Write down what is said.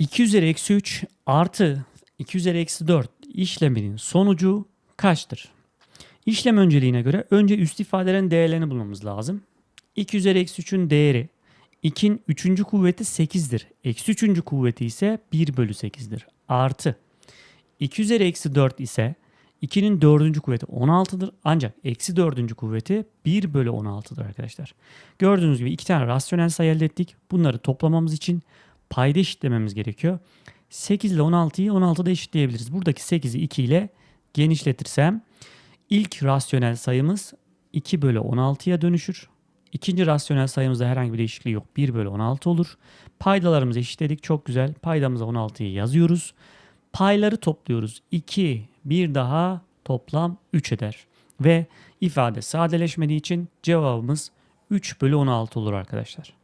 2 üzeri eksi 3 artı 2 üzeri eksi 4 işleminin sonucu kaçtır? İşlem önceliğine göre önce üst ifadelerin değerlerini bulmamız lazım. 2 üzeri eksi 3'ün değeri 2'nin 3. kuvveti 8'dir. Eksi 3. kuvveti ise 1 bölü 8'dir. Artı 2 üzeri eksi 4 ise 2'nin 4. kuvveti 16'dır. Ancak eksi 4. kuvveti 1 bölü 16'dır arkadaşlar. Gördüğünüz gibi iki tane rasyonel sayı elde ettik. Bunları toplamamız için payda eşitlememiz gerekiyor. 8 ile 16'yı 16'da eşitleyebiliriz. Buradaki 8'i 2 ile genişletirsem ilk rasyonel sayımız 2 bölü 16'ya dönüşür. İkinci rasyonel sayımızda herhangi bir değişikliği yok. 1 bölü 16 olur. Paydalarımızı eşitledik. Çok güzel. Paydamıza 16'yı yazıyoruz. Payları topluyoruz. 2, bir daha toplam 3 eder. Ve ifade sadeleşmediği için cevabımız 3 bölü 16 olur arkadaşlar.